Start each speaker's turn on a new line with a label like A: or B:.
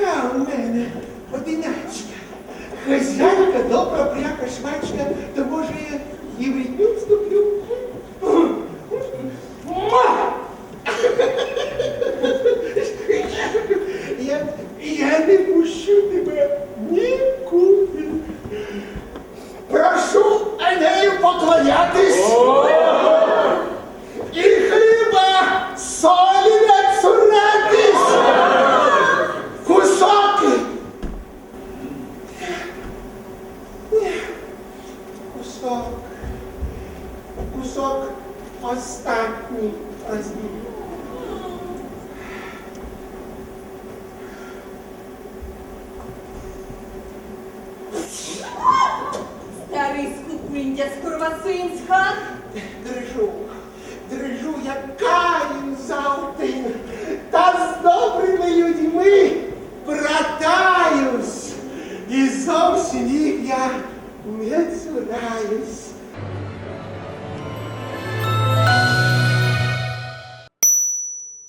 A: дочка у мене, одинячка. Хазяйка, добра пряка швачка, то може я і в рідню вступлю. Ма! Я, я не пущу тебе нікуди. Прошу Енею поклонятись. І хліба солі не цуратись. Кусок. Кусок. Кусок останній розділю.
B: Старий скупиндя з Курвасинська.
A: Дрижу, дрижу, як каїн завтин, та з добрими людьми братаюсь, і зовсім їх я не цураюсь.